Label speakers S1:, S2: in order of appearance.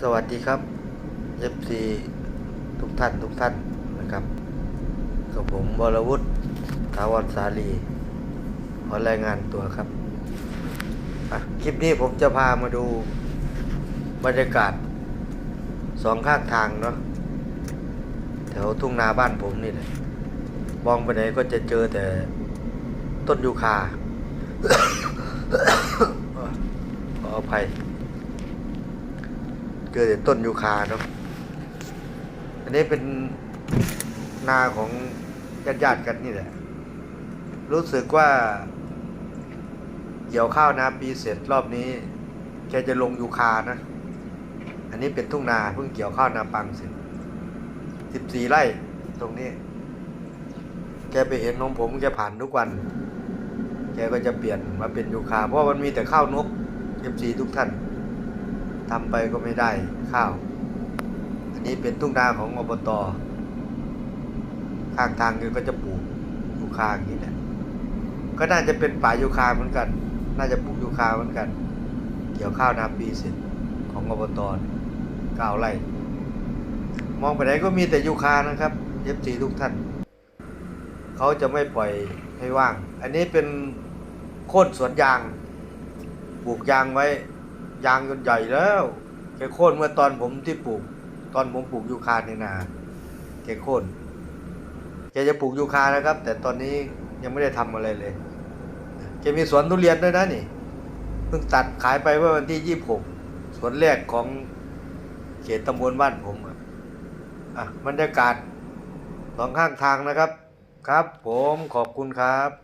S1: สวัสดีครับ FC ทุกท่านทุกท่านนะครับกับผมวรวุฒิถาวรสาลีขอรายงานตัวครับคลิปนี้ผมจะพามาดูบรรยากาศสองข้างทางเนาะแถวทุ่งนาบ้านผมนี่แหละมองไปไหนก็จะเจอแต่ต้นยูคาขออภัย เกิดแต่ต้นยูคาเนาะอันนี้เป็นนาของญาติญาติกันนี่แหละ รู้สึกว่า เกี่ยวข้าวนาปีเสร็จรอบนี้ แกจะลงยูคานะ อันนี้เป็นทุ่งนาเพิ่งเกี่ยวข้าวนาปังเสร็จสิบสี่ไร่ตรงนี้ แกไปเห็นของผมแกผ่านทุกวัน แกก็จะเปลี่ยนมาเป็นยูคา เพราะมันมีแต่ข้าวนกเอฟซีทุกท่าน ทำไปก็ไม่ได้ข้าว อันนี้เป็นทุ่งนาของอบต ข้างทางก็จะปลูกยูคาอย่างนี้แหละก็น่าจะเป็นป่ายูคาเหมือนกัน น่าจะปลูกยูคาเหมือนกัน เกี่ยวข้าวนาปีเสร็จของอบตเก้าไร่ มองไปไหนก็มีแต่ยูคานะครับเอฟซีทุกท่าน เขาจะไม่ปล่อยให้ว่าง อันนี้เป็นโค่นสวนยาง ปลูกยางไว้ ยางจนใหญ่แล้วแกโค่นเมื่อตอนผมที่ปลูก ตอนผมปลูกยูคาในนาแกโค่นแกจะปลูกยูคานะครับ แต่ตอนนี้ยังไม่ได้ทำอะไรเลยแกมีสวนทุเรียนด้วยนะนี่เพิ่งตัดขายไปเมื่อวันที่ยี่สิบหกสวนแรกของเขตตำบลบ้านผมอะบรรยากาศสองข้างทางนะครับ ครับ ผมขอบคุณครับ